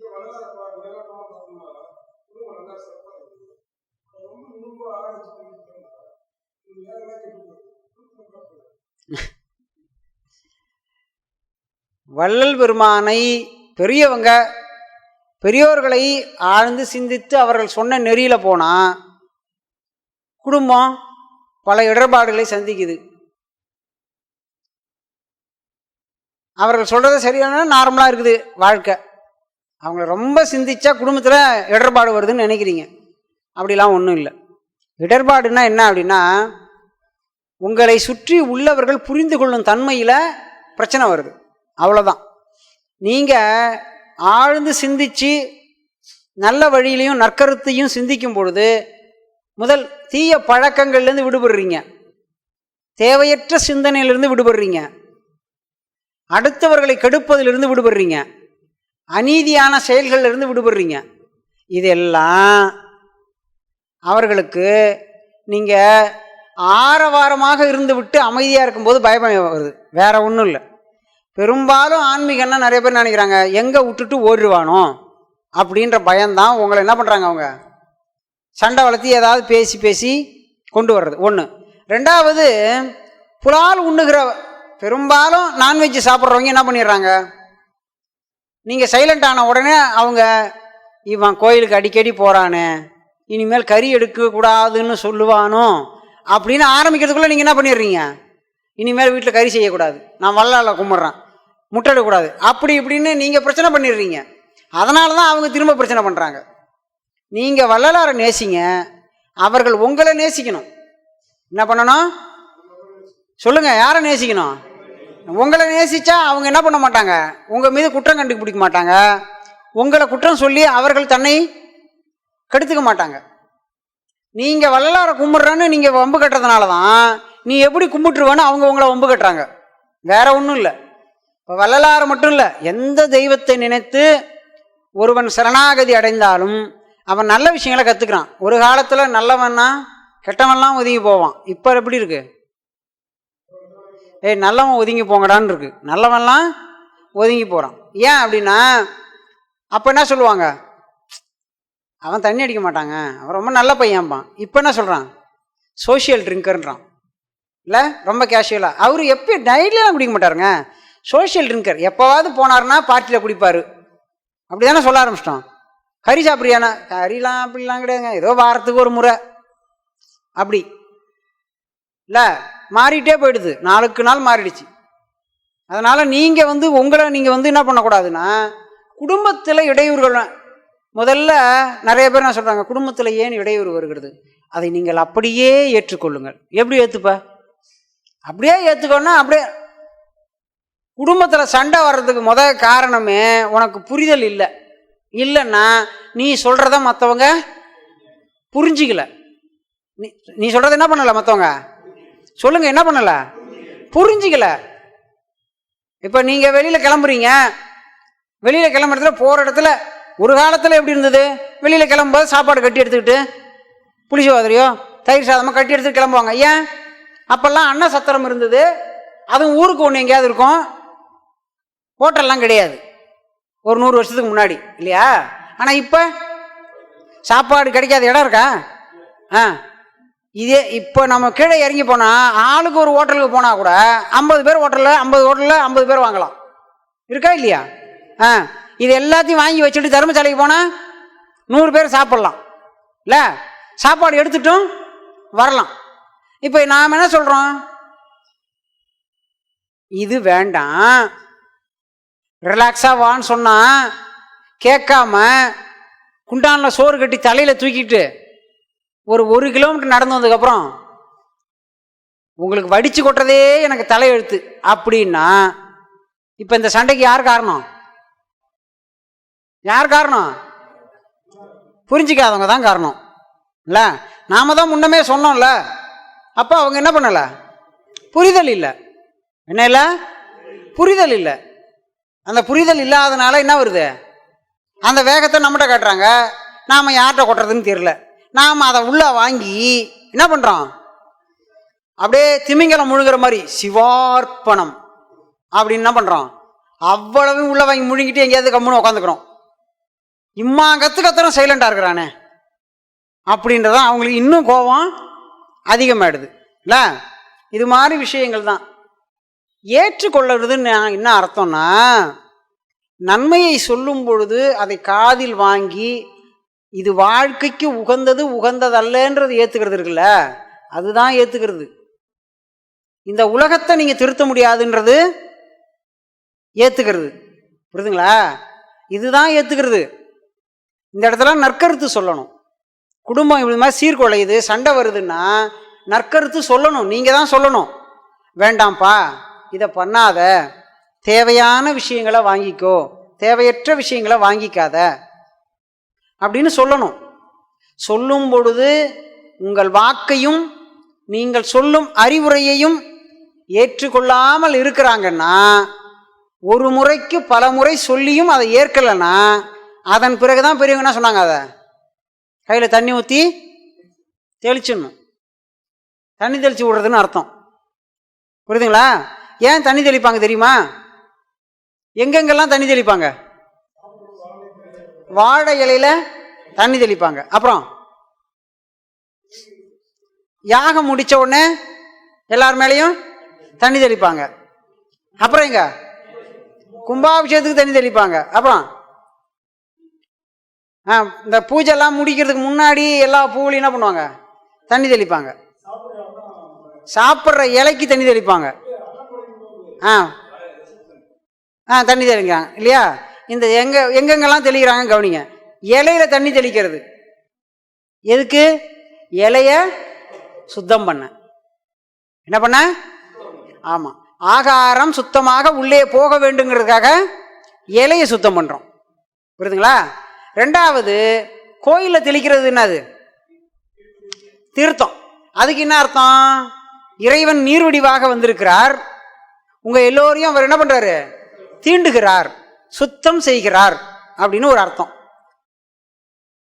வள்ளல் பெருமானை பெரியவங்க பெரியோர்களை ஆழ்ந்து சிந்தித்து அவர்கள் சொன்ன நெறியில் போனால் குடும்பம் பல இடர்பாடுகளை சந்திக்குது. அவர்கள் சொல்கிறது சரியான நார்மலாக இருக்குது வாழ்க்கை. அவங்கள ரொம்ப சிந்திச்சா குடும்பத்தில் இடர்பாடு வருதுன்னு நினைக்கிறீங்க. அப்படிலாம் ஒன்றும் இல்லை. இடர்பாடுனா என்ன அப்படின்னா உங்களை சுற்றி உள்ளவர்கள் புரிந்து கொள்ளும் தன்மையில் பிரச்சனை வருது. அவ்வளோதான் நீங்கள் ஆழ்ந்து சிந்தித்து நல்ல வழியிலையும் நற்கருத்தையும் சிந்திக்கும் பொழுது முதல் தீய பழக்கங்கள்லேருந்து விடுபடுறீங்க. தேவையற்ற சிந்தனையிலிருந்து விடுபடுறீங்க. அடுத்தவர்களை கெடுப்பதிலிருந்து விடுபடுறீங்க. அநீதியான செயல்களிலிருந்து விடுபடுறீங்க. இதெல்லாம் அவர்களுக்கு நீங்கள் ஆரவாரமாக இருந்து விட்டு அமைதியாக இருக்கும்போது பயபயம் வருது. வேற ஒன்றும் இல்லை. பெரும்பாலும் ஆன்மீகம்னா நிறைய பேர் நினைக்கிறாங்க எங்கே விட்டுட்டு ஓடிடுவானோ? அப்படின்ற பயம்தான். உங்களை என்ன பண்ணுறாங்க அவங்க? சண்டை வளர்த்தி ஏதாவது பேசி பேசி கொண்டு வர்றது. ஒன்று ரெண்டாவது புலால் உண்ணுகிற பெரும்பாலும் நான்வெஜ் சாப்பிட்றவங்க என்ன பண்ணிடுறாங்க? நீங்கள் சைலண்ட் ஆன உடனே அவங்க இவன் கோயிலுக்கு அடிக்கடி போகிறானே இனிமேல் கறி எடுக்கக்கூடாதுன்னு சொல்லுவானோ அப்படின்னு ஆரம்பிக்கிறதுக்குள்ளே நீங்கள் என்ன பண்ணிடுறீங்க? இனிமேல் வீட்டில் கறி செய்யக்கூடாது. நான் வல்லால கும்பிட்றேன். முட்டை அப்படி இப்படின்னு நீங்கள் பிரச்சனை பண்ணிடுறீங்க. அதனால தான் அவங்க திரும்ப பிரச்சனை பண்ணுறாங்க நீங்கள் வள்ளலாரை நேசிங்க. அவர்கள் உங்களை நேசிக்கணும். என்ன பண்ணணும்? சொல்லுங்கள் யாரை நேசிக்கணும்? உங்களை நேசிச்சா அவங்க என்ன பண்ண மாட்டாங்க? உங்கள் மீது குற்றம் கண்டுபிடிக்க மாட்டாங்க. உங்களை குற்றம் சொல்லி அவர்கள் தன்னை கெடுத்துக்க மாட்டாங்க. நீங்கள் வள்ளலாரை கும்பிட்றன்னு நீங்கள் வம்பு கட்டுறதுனால தான் நீ எப்படி கும்பிட்டுருவேன்னு அவங்க உங்களை வம்பு கட்டுறாங்க. வேற ஒன்றும் இல்லை. இப்போ வள்ளலாறு மட்டும் இல்லை எந்த தெய்வத்தை நினைத்து ஒருவன் சரணாகதி அடைந்தாலும் அவன் நல்ல விஷயங்களை கற்றுக்கிறான் ஒரு காலத்தில் நல்லவன்னா கெட்டவன்லாம் ஒதுங்கி போவான். இப்போ எப்படி இருக்குது ஏய் நல்லவன் ஒதுங்கி போங்கடான்னு இருக்கு நல்லவன்லாம் ஒதுங்கி போகிறான் ஏன் அப்படின்னா அப்போ என்ன சொல்லுவாங்க? அவன் தண்ணி அடிக்க மாட்டாங்க. அவன் ரொம்ப நல்ல பையன்பான். இப்போ என்ன சொல்கிறான் சோஷியல் ட்ரிங்கர்ன்றான் இல்லை? ரொம்ப கேஷுவலாக அவர் எப்போ நைட்லாம் குடிக்க மாட்டாருங்க. சோஷியல் ட்ரிங்கர் எப்போவாவது போனாருன்னா பார்ட்டியில் குடிப்பார். அப்படி தானே சொல்ல ஆரம்பிச்சிட்டோம் கறி சாப்பிட்றியானா? கறிலாம் அப்படிலாம் கிடையாதுங்க. ஏதோ வாரத்துக்கு ஒரு முறை. அப்படி. இல்லை? மாறிட்டே போயிடுது. நாளுக்கு நாள் மாறிடுச்சு. அதனால் நீங்கள் வந்து உங்களை நீங்கள் வந்து என்ன பண்ணக்கூடாதுன்னா குடும்பத்தில் இடையூறுகள் முதல்ல நிறைய பேர் நான் சொல்கிறாங்க குடும்பத்தில் ஏன் இடையூறு வருகிறது? அதை நீங்கள் அப்படியே ஏற்றுக்கொள்ளுங்கள். எப்படி ஏற்றுப்ப அப்படியே ஏற்றுக்கோன்னா அப்படியே குடும்பத்தில் சண்டை வர்றதுக்கு முத காரணமே உனக்கு புரிதல் இல்லை. இல்லைன்னா நீ சொல்கிறத மற்றவங்க புரிஞ்சிக்கல. நீ நீ சொல்கிறத என்ன பண்ணலை மற்றவங்க சொல்லுங்க என்ன பண்ணல? புரிஞ்சிக்கல. இப்போ நீங்கள் வெளியில் கிளம்புறீங்க. வெளியில் கிளம்புறதுல போகிற இடத்துல ஒரு காலத்தில் எப்படி இருந்தது? வெளியில் கிளம்பும்போது சாப்பாடு கட்டி எடுத்துக்கிட்டு புளிசோதரையோ தயிர் சாதமாக கட்டி எடுத்துட்டு கிளம்புவாங்க. ஏன்? அப்போல்லாம் அன்ன சத்திரம் இருந்தது. அதுவும் ஊருக்கு ஒன்று எங்கேயாவது இருக்கும். ஹோட்டல்லாம் கிடையாது. ஒரு நூறு வருஷத்துக்கு முன்னாடி இல்லையா? ஆனால் இப்போ சாப்பாடு கிடைக்காத இடம் இருக்கா? ஆ. இதே இப்போ நம்ம கீழே இறங்கி போனால் ஆளுக்கு ஒரு ஹோட்டலுக்கு போனால் கூட ஐம்பது பேர் ஹோட்டலில் ஐம்பது ஹோட்டலில் ஐம்பது பேர் வாங்கலாம். இருக்கா இல்லையா? ஆ. இது எல்லாத்தையும் வாங்கி வச்சுட்டு தர்மசாலைக்கு போனால் நூறு பேர் சாப்பிட்லாம். இல்லை? சாப்பாடு எடுத்துட்டும் வரலாம். இப்போ நாம் என்ன சொல்கிறோம் இது வேண்டாம். ரிலாக்ஸாக வான்னு சொன்னால் கேட்காம குண்டானில் சோறு கட்டி தலையில் தூக்கிட்டு ஒரு ஒரு கிலோமீட்டர் நடந்து வந்ததுக்கப்புறம் உங்களுக்கு வடித்து கொட்டுறதே எனக்கு தலையெழுத்து. அப்படின்னா இப்போ இந்த சண்டைக்கு யார் காரணம்? யார் காரணம்? புரிஞ்சிக்காதவங்க தான் காரணம். இல்லை? நாம தான் முன்னமே சொன்னோம்ல. அப்போ அவங்க என்ன பண்ணலை? புரிதல் இல்லை. என்ன இல்லை? புரிதல் இல்லை. அந்த புரிதல் இல்லாதனால என்ன வருது? அந்த வேகத்தை நம்மகிட்ட காட்டுறாங்க. நாம் யார்கிட்ட கொட்டுறதுன்னு தெரில நாம் அதை உள்ளே வாங்கி என்ன பண்ணுறோம் அப்படியே திமிங்கலம் முழுகிற மாதிரி சிவார்ப்பணம் அப்படின்னு என்ன பண்ணுறோம் அவ்வளவு உள்ளே வாங்கி முழுங்கிட்டு எங்கேயாவது கம்முன்னு உட்காந்துக்கிறோம் இம்மா கற்று கத்துறோம் சைலண்டாக இருக்கிறானே. அப்படின்றதான் அவங்களுக்கு இன்னும் கோபம் அதிகமாயிடுது. இல்லை? இது மாதிரி விஷயங்கள் தான். ஏற்றுக்கொள்ளுறதுன்னு என்ன அர்த்தம்னா நன்மையை சொல்லும் பொழுது அதை காதில் வாங்கி இது வாழ்க்கைக்கு உகந்தது உகந்ததல்லன்றது ஏற்றுக்கிறது இருக்குல்ல? அதுதான் ஏற்றுக்கிறது இந்த உலகத்தை நீங்கள் திருத்த முடியாதுன்றது ஏற்றுக்கிறது புரியுதுங்களா? இதுதான் ஏற்றுக்கிறது இந்த இடத்துல நற்கருத்து சொல்லணும். குடும்பம் இப்படி மாதிரி சீர்குலையுது சண்டை வருதுன்னா நற்கருத்து சொல்லணும். நீங்கள் தான் சொல்லணும். வேண்டாம்ப்பா இதை பண்ணாத. தேவையான விஷயங்களை வாங்கிக்கோ. தேவையற்ற விஷயங்களை வாங்கிக்காத. அப்படின்னு சொல்லணும். சொல்லும் பொழுது உங்கள் வாக்கையும் நீங்கள் சொல்லும் அறிவுரையையும் ஏற்றுக்கொள்ளாமல் இருக்கிறாங்கன்னா ஒரு முறைக்கு பல முறை சொல்லியும் அதை ஏற்கலைன்னா அதன் பிறகு தான் பெரியவங்க என்ன சொன்னாங்க அதை? கையில் தண்ணி ஊற்றி தெளிச்சிடணும். தண்ணி தெளித்து விடுறதுன்னு அர்த்தம். புரியுதுங்களா? ஏன் தண்ணி தெளிப்பாங்க தெரியுமா? எங்கெங்கெல்லாம் தண்ணி தெளிப்பாங்க? வாழை இலையில தண்ணி தெளிப்பாங்க. அப்புறம் யாகம் முடிச்ச உடனே எல்லார் மேலேயும் தண்ணி தெளிப்பாங்க. அப்புறம் எங்க? கும்பாபிஷேகத்துக்கு தண்ணி தெளிப்பாங்க. அப்புறம் ஆ இந்த பூஜைலாம் முடிக்கிறதுக்கு முன்னாடி எல்லா பூவிலையும் என்ன பண்ணுவாங்க? தண்ணி தெளிப்பாங்க. சாப்பிட்ற இலைக்கு தண்ணி தெளிப்பாங்க. ஆ. ஆ தண்ணி தெளிக்கிறாங்க. இல்லையா? இந்த எங்க எங்கெங்கெல்லாம் தெளிக்கிறாங்க கவனிங்க. இலையில தண்ணி தெளிக்கிறது. எதுக்கு? இலைய சுத்தம் பண்ண. என்ன பண்ண? ஆமாம் ஆகாரம் சுத்தமாக உள்ளே போக வேண்டுங்கிறதுக்காக இலையை சுத்தம் பண்ணுறோம் புரியுதுங்களா? ரெண்டாவது கோயிலில் தெளிக்கிறது என்னது? தீர்த்தம். அதுக்கு என்ன அர்த்தம்? இறைவன் நீர்வடிவாக வந்திருக்கிறார். உங்கள் எல்லோரையும் அவர் என்ன பண்ணுறாரு தீண்டுகிறார். சுத்தம் செய்கிறார் அப்படின்னு ஒரு அர்த்தம்.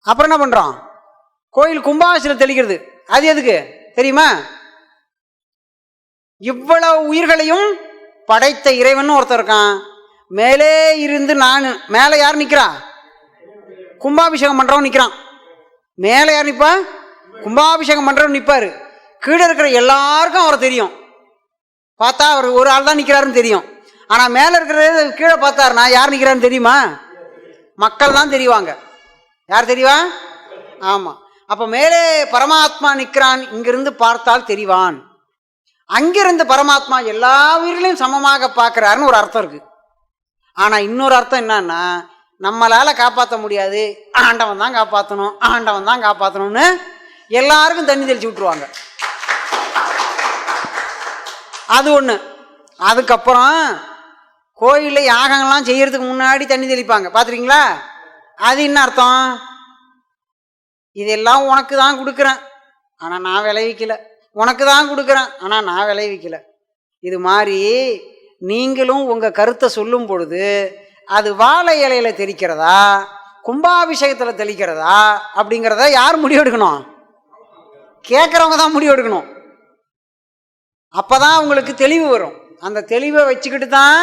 அப்புறம் என்ன பண்ணுறோம் கோயில் கும்பாசில தெளிக்கிறது. அது எதுக்கு? தெரியுமா? இவ்வளவு உயிர்களையும் படைத்த இறைவன் ஒருத்தர் இருக்கான். மேலே இருந்து நான் மேலே யார் நிற்கிறா கும்பாபிஷேகம் பண்ணுறவன் நிற்கிறான் மேலே யார் நிற்பா கும்பாபிஷேகம் பண்ணுறவன் நிற்பார் கீழே இருக்கிற எல்லாருக்கும் அவரை தெரியும். பார்த்தா அவர் ஒரு ஆள் தான் நிற்கிறாருன்னு தெரியும். ஆனால் மேலே இருக்கிறது கீழே பார்த்தாருனா யார் நிற்கிறான்னு தெரியுமா? மக்கள் தான் தெரிவாங்க. யார் தெரிவா? ஆமாம் அப்போ மேலே பரமாத்மா நிற்கிறான் இங்கிருந்து பார்த்தால் தெரிவான். அங்கிருந்து பரமாத்மா எல்லா உயிர்களையும் சமமாக பார்க்குறாருன்னு ஒரு அர்த்தம் இருக்குது ஆனால் இன்னொரு அர்த்தம் என்னன்னா நம்மளால் காப்பாற்ற முடியாது. ஆண்டவன் தான் காப்பாற்றணும் ஆண்டவன் தான் காப்பாற்றணும்னு எல்லாருக்கும் தண்ணி தெளிச்சு விட்ருவாங்க அது ஒன்று அதுக்கப்புறம் கோயிலில் யாகங்கள்லாம் செய்கிறதுக்கு முன்னாடி தண்ணி தெளிப்பாங்க. பார்த்துருக்கீங்களா அது என்ன அர்த்தம்? இதெல்லாம் உனக்கு தான் கொடுக்குறேன். ஆனால் நான் விளைவிக்கல. உனக்கு தான் கொடுக்குறேன். ஆனால் நான் விளைவிக்கல. இது மாதிரி நீங்களும் உங்கள் கருத்தை சொல்லும் பொழுது அது வாழை இலையில தெளிக்கிறதா? கும்பாபிஷேகத்தில் தெளிக்கிறதா? அப்படிங்கிறத யார் முடிவெடுக்கணும்? கேட்குறவங்க தான் முடிவெடுக்கணும். அப்போ தான் அவங்களுக்கு தெளிவு வரும். அந்த தெளிவை வச்சுக்கிட்டு தான்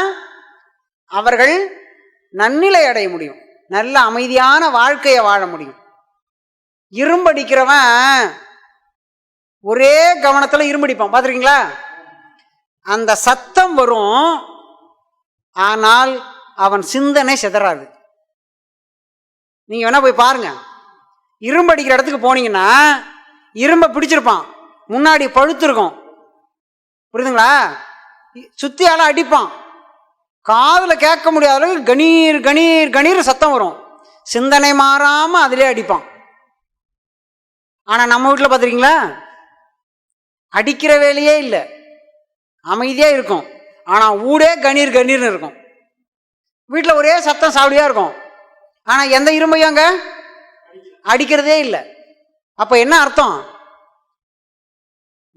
அவர்கள் நன்னிலை அடைய முடியும். நல்ல அமைதியான வாழ்க்கையை வாழ முடியும். இரும்படிக்கிறவன் ஒரே கவனத்தில் இரும்படிப்பான் பார்த்துருக்கீங்களா அந்த சத்தம் வரும் ஆனால் அவன் சிந்தனை சிதறாது. நீங்கள் வேணா போய் பாருங்கள் இரும்பு அடிக்கிற இடத்துக்கு போனீங்கன்னா இரும்பை பிடிச்சிருப்பான். முன்னாடி பழுத்திருக்கும். புரியுதுங்களா? சுற்றியால் அடிப்பான். காதில் கேட்க முடியாத அளவுக்கு கணீர் கணீர் கணீர் சத்தம் வரும். சிந்தனை மாறாமல் அதிலே அடிப்பான். ஆனால் நம்ம வீட்டில் பார்த்துருக்கீங்களா அடிக்கிற வேலையே இல்லை. அமைதியாக இருக்கும். ஆனால் ஊடே கணீர் கணீர்னு இருக்கும். வீட்டில் ஒரே சத்தம் சாவடியாக இருக்கும். ஆனால் எந்த இரும்பையும் அங்கே? அடிக்கிறதே இல்லை. அப்போ என்ன அர்த்தம்?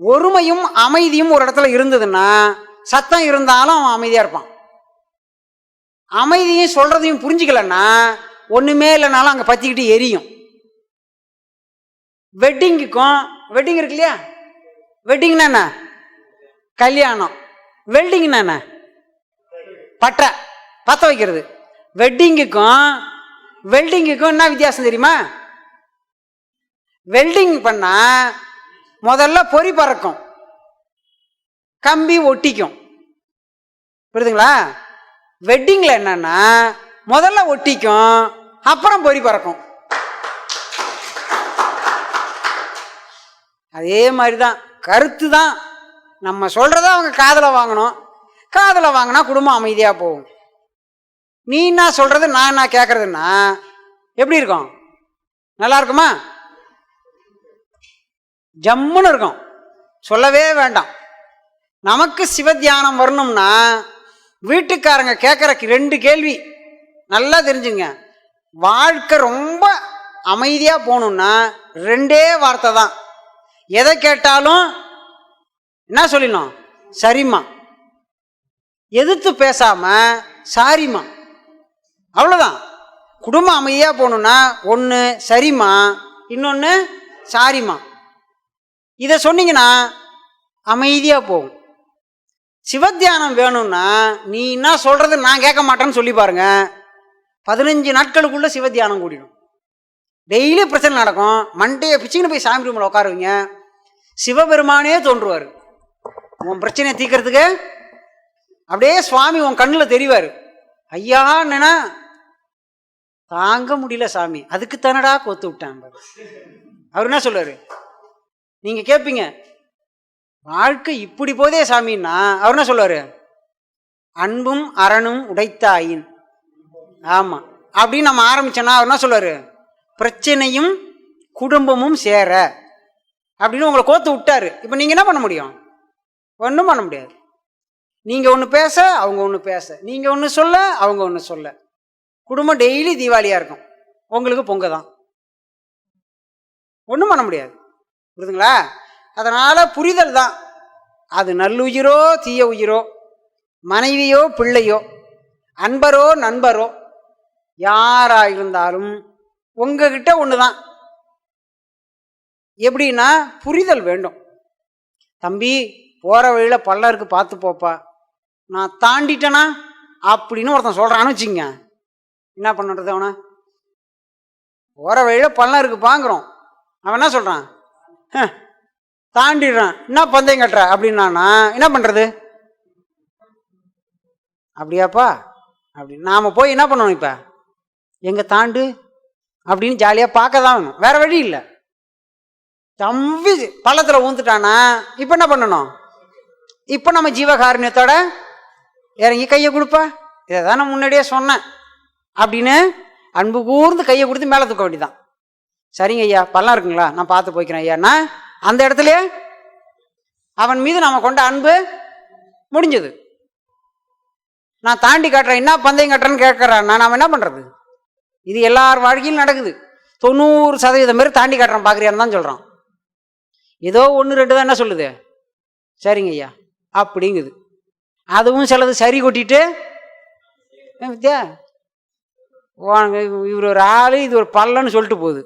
ஒருமையும் அமைதியும் ஒரு இடத்துல இருந்ததுன்னா சத்தம் இருந்தாலும் அவன் அமைதியாக இருப்பான். அமைதியும் சொல்கிறதையும் புரிஞ்சுக்கலன்னா ஒன்றுமே இல்லைனாலும் அங்கே பற்றிக்கிட்டு எரியும். வெட்டிங்குக்கும் வெட்டிங் இருக்கு இல்லையா? வெட்டிங்னா என்ன? கல்யாணம். வெல்டிங்னா என்ன? பட்டை. பற்ற வைக்கிறது. வெட்டிங்குக்கும் வெல்டிங்குக்கும் என்ன வித்தியாசம் தெரியுமா? வெல்டிங் பண்ணா முதல்ல பொறி பறக்கும். கம்பி ஒட்டிக்கும். புரியுதுங்களா? வெட்டிங்கில் என்னன்னா முதல்ல ஒட்டிக்கும் அப்புறம் பொறி பறக்கும். அதே மாதிரி தான் கருத்து தான் நம்ம சொல்கிறத அவங்க காதில் வாங்கணும். காதில் வாங்கினா குடும்பம் அமைதியாக போகும். நீ என்ன சொல்கிறது நான் என்ன கேட்குறதுன்னா எப்படி இருக்கும்? நல்லா இருக்குமா? ஜம்முன்னு இருக்கும். சொல்லவே வேண்டாம். நமக்கு சிவத்தியானம் வரணும்னா வீட்டுக்காரங்க கேட்குற ரெண்டு கேள்வி. நல்லா தெரிஞ்சுங்க. வாழ்க்கை ரொம்ப அமைதியாக போகணுன்னா ரெண்டே வார்த்தை தான். எதை கேட்டாலும் என்ன சொல்லிடணும்? சரிம்மா. எதிர்த்து பேசாம சாரிம்மா. அவ்வளோதான் குடும்பம் அமைதியாக போகணுன்னா ஒன்று சரிம்மா. இன்னொன்று சாரிம்மா. இதை சொன்னீங்கன்னா அமைதியாக போகும். சிவத்தியானம் வேணும்னா நீ என்ன சொல்கிறது நான் கேட்க மாட்டேன்னு சொல்லி பாருங்க. பதினஞ்சு நாட்களுக்குள்ளே சிவத்தியானம் கூடிடும். டெய்லி பிரச்சனை நடக்கும். மண்டையை பிச்சுக்கின்னு போய் சாமி ரூமில் உட்காருவீங்க. சிவபெருமானே தோன்றுவார். உன் பிரச்சனையை தீக்கிறதுக்கு அப்படியே சுவாமி உன் கண்ணில் தெரிவார். ஐயா என்னன்னா தாங்க முடியல சாமி. அதுக்கு தானடா கோத்து விட்டான் அவர் என்ன சொல்லுவார் நீங்கள் கேட்பீங்க வாழ்க்கை இப்படி போதே சாமின்னா அவர் என்ன சொல்லுவார்? அன்பும் அரணும் உடைத்தாயின். ஆமாம் அப்படின்னு நம்ம ஆரம்பித்தோன்னா அவர் என்ன சொல்லுவார்? பிரச்சனையும் குடும்பமும் சேர. அப்படின்னு உங்களை கோத்து விட்டார். இப்போ நீங்கள் என்ன பண்ண முடியும்? ஒன்றும் பண்ண முடியாது. நீங்கள் ஒன்று பேச அவங்க ஒன்று பேச. நீங்கள் ஒன்று சொல்ல அவங்க ஒன்று சொல்ல. குடும்பம் டெய்லி தீபாவளியாக இருக்கும். உங்களுக்கு பொங்க தான் ஒன்றும் பண்ண முடியாது. புரியுதுங்களா? அதனால் புரிதல் தான். அது நல்லுயிரோ தீய உயிரோ மனைவியோ பிள்ளையோ அன்பரோ நண்பரோ யாராக இருந்தாலும் உங்ககிட்ட ஒன்று தான் எப்படின்னா புரிதல் வேண்டும். தம்பி போகிற வழியில் பல்லருக்கு பார்த்து போப்பா. நான் தாண்டிட்டேனா? அப்படின்னு ஒருத்தன் சொல்கிறான்னு வச்சுங்க என்ன பண்ணுறது அவனை? போகிற வழியில் பள்ளம் இருக்கு பாங்குறோம். அவன் என்ன சொல்கிறான் தாண்டிடுறான். என்ன பந்தயம் கட்டுற? அப்படின்னானா என்ன பண்ணுறது அப்படியாப்பா? அப்படி நாம் போய் என்ன பண்ணணும் இப்போ? எங்கே தாண்டு? அப்படின்னு ஜாலியாக பார்க்க தான் வேணும் வேறு வழி இல்லை. தம்பி பள்ளத்தில் ஊந்துட்டானா இப்போ என்ன பண்ணணும்? இப்போ நம்ம ஜீவகாருண்யத்தோட இறங்கி கையை கொடுப்பா. இதை தான் நான் முன்னாடியே சொன்னேன். அப்படின்னு அன்பு கூர்ந்து கையை கொடுத்து மேலே தூக்க வேண்டியதான் சரிங்க ஐயா பள்ளம் இருக்குங்களா? நான் பார்த்து போய்க்கிறேன் ஐயாண்ணா அந்த இடத்துல அவன் மீது நம்ம கொண்ட அன்பு முடிஞ்சது. நான் தாண்டி காட்டுறேன் என்ன பந்தயம் கட்டுறேன்னு கேட்குறான். நான் நாம் என்ன பண்ணுறது இது எல்லார் வாழ்க்கையிலும் நடக்குது. தொண்ணூறு சதவீதம் பேர் தாண்டி காட்டுறேன் பார்க்குறியான்னு தான் சொல்கிறான் ஏதோ ஒன்று ரெண்டு தான் என்ன சொல்லுது? சரிங்க ஐயா அப்படிங்குது. அதுவும் சிலது சரி கொட்டிட்டு வித்யா? இவர் ஒரு ஆள் இது ஒரு பல்லன்னு சொல்லிட்டு போகுது.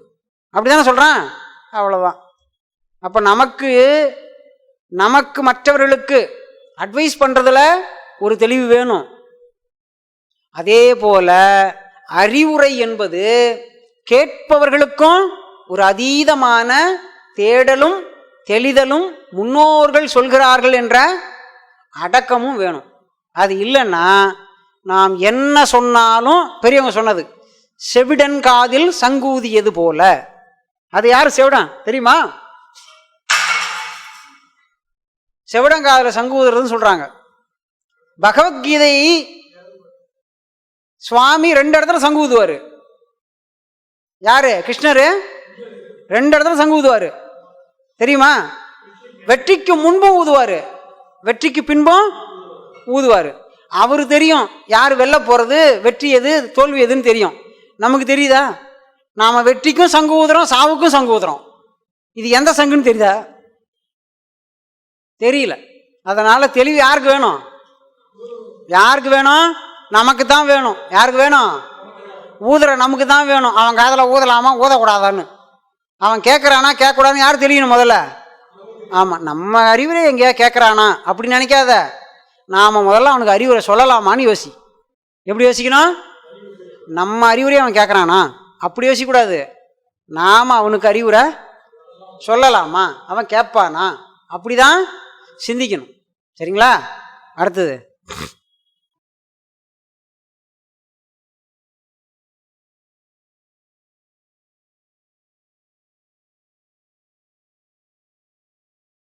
அப்படி தானே சொல்கிறான் அவ்வளோதான் அப்போ நமக்கு நமக்கு மற்றவர்களுக்கு அட்வைஸ் பண்ணுறதுல ஒரு தெளிவு வேணும். அதே போல அறிவுரை என்பது கேட்பவர்களுக்கும் ஒரு அதீதமான தேடலும் தெளிதலும் முன்னோர்கள் சொல்கிறார்கள் என்ற அடக்கமும் வேணும். அது இல்லைன்னா நாம் என்ன சொன்னாலும் பெரியவங்க சொன்னது செவிடன் காதில் சங்கூதியது போல. அது யார் செவிடன்? தெரியுமா? செவிடங்காதில் சங்கூதுறதுன்னு சொல்றாங்க. பகவத்கீதை சுவாமி ரெண்டு இடத்துல சங்கு ஊதுவார் யாரு? கிருஷ்ணரு? ரெண்டு இடத்துல சங்கு ஊதுவார் தெரியுமா? வெற்றிக்கு முன்பும் ஊதுவாரு. வெற்றிக்கு பின்பும் ஊதுவாரு. அவரு தெரியும் யார் வெளில போறது வெற்றி எது தோல்வி எதுன்னு தெரியும். நமக்கு தெரியுதா? நாம வெற்றிக்கும் சங்கு ஊதுறோம் சாவுக்கும் சங்கு ஊதுறோம் இது எந்த சங்குன்னு தெரியுதா? தெரியல. அதனால் தெளிவு யாருக்கு வேணும்? யாருக்கு வேணும்? நமக்கு தான் வேணும். யாருக்கு வேணும்? ஊதுற நமக்கு தான் வேணும். அவன் காதில் ஊதலாமா? ஊதக்கூடாதான்னு. அவன் கேட்குறானா கேட்கக்கூடாதுன்னு யார் தெரியணும் முதல்ல? ஆமாம் நம்ம அறிவுரை எங்கேயா கேட்குறானா அப்படி நினைக்காத. நாம் முதல்ல அவனுக்கு அறிவுரை சொல்லலாமான்னு யோசி. எப்படி யோசிக்கணும்? நம்ம அறிவுரை அவன் கேட்குறானா அப்படி யோசிக்கக்கூடாது. நாம் அவனுக்கு அறிவுரை சொல்லலாமா? அவன் கேட்பானா? அப்படி தான் சிந்திக்கணும். சரிங்களா? அடுத்தது.